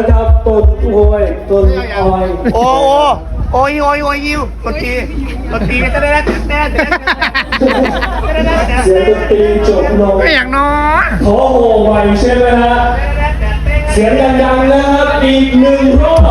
ยต้นอ้อยโอ้โอ้โอ้ยโอ้ยโอ้ยยิวดนตรีดนตีจะได้แล้วจะได้แล้วเสียงดนตรีจบลงไม่อย่างน้อยขอโหไวใช่ไหมฮะเสียงดังๆนะครับอีกหนึ่งรอบ